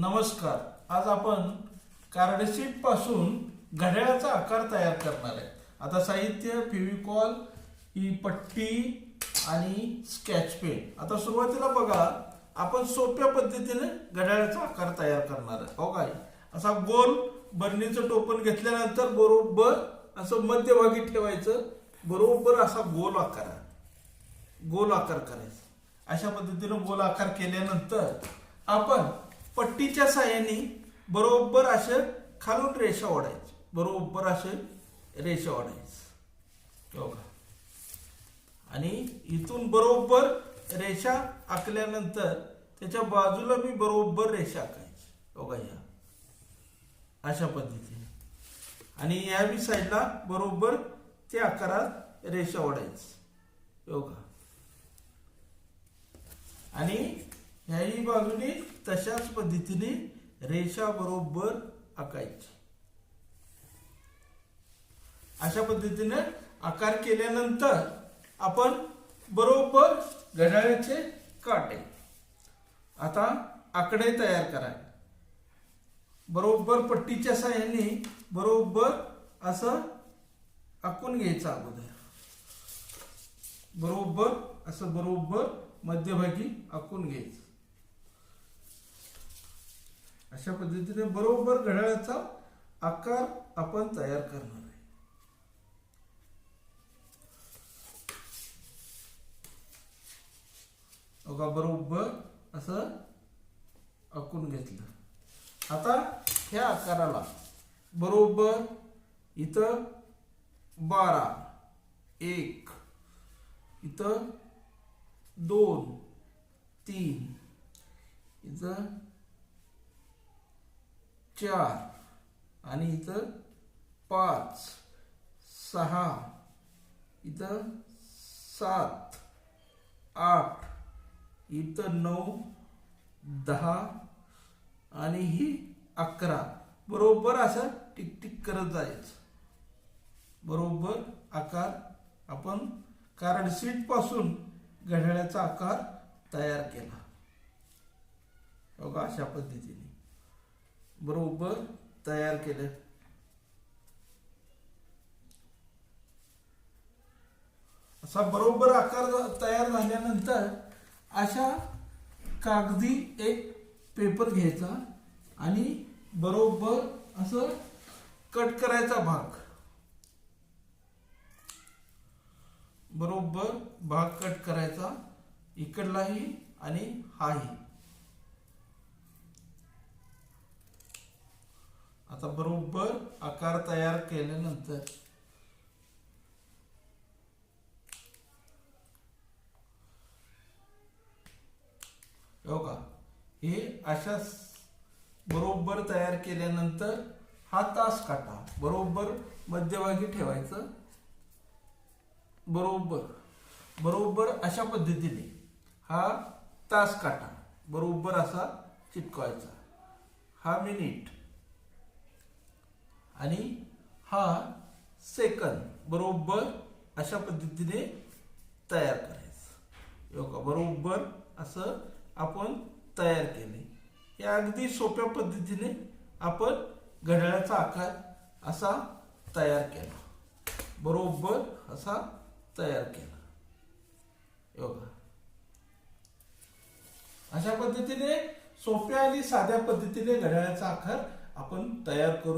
नमस्कार. आज आपण कार्डशीटपासून घड्याळाचा आकार तयार करणार आहे. आता साहित्य फेविकॉल ही पट्टी आणि स्केच पेन. आता सुरुवातीला बघा आपण सोप्या पद्धतीने घड्याळाचा आकार तयार करणार आहे. हो काय असा गोल बरणीचं टोपण घेतल्यानंतर बरोबर असं मध्यभागी ठेवायचं. बरोबर असा गोल आकार गोल आकार करायचा. अशा पद्धतीनं गोल आकार केल्यानंतर आपण पट्टीच्या साह्याने बरोबर असे खालून रेषा ओढायची. बरोबर असे रेषा ओढायची. हो आणि इथून बरोबर रेषा आखल्यानंतर त्याच्या बाजूला मी बरोबर रेषा आखायची. हो बघा या? अशा पद्धतीने. आणि या बी साईडला बरोबर त्या आकारात रेषा ओढायची. हो योगा आणि ह्याही बाजूने तशाच पद्धतीने रेषा बरोबर आकायची. अशा पद्धतीने आकार केल्यानंतर आपण बरोबर घड्याळाचे काटे. आता आकडे तयार करा. बरोबर पट्टीच्या साह्याने बरोबर असं आखून घ्यायचं अगोदर. बरोबर असं बरोबर मध्यभागी आखून घ्यायचं. अशा पद्धतीने बरोबर घड्याळाचा आकार आपण तयार करणार आहे. बघा बरोबर असं आखून घेतलं. आता ह्या आकाराला बरोबर इथं बारा एक इथं दोन तीन इथं चार. आणि इथं पाच. सहा. इथं सात. आठ. इथं नऊ. दहा. आणि ही अकरा. बरोबर असं टिकटिक करत जायचं. बरोबर आकार आपण कारण सीटपासून घड्याळ्याचा घड्याळाचा आकार तयार केला. बघा अशा पद्धतीने. बरोबर तयार केलं. असा बरोबर आकार तयार झाल्यानंतर अशा कागदी एक पेपर घ्यायचा आणि बरोबर असं कट करायचा भाग. बरोबर भाग कट करायचा इकडलाही आणि हाही. आता बरोबर आकार तयार केल्यानंतर हो का हे अशा बरोबर तयार केल्यानंतर हा तास काटा. बरोबर मध्यभागी ठेवायचं. बरोबर. बरोबर अशा पद्धतीने हा तास काटा. बरोबर असा चिटकवायचा. हा मिनिट. आणि हा सेकंद बरोबर अशा पद्धतीने तयार करायचं. योगा बरोबर असं आपण तयार केले. हे अगदी सोप्या पद्धतीने आपण घड्याळाचा आकार असा तयार केला. बरोबर असा तयार केला. योगा अशा पद्धतीने सोप्या आणि साध्या पद्धतीने घड्याळाचा आकार आपण तयार करू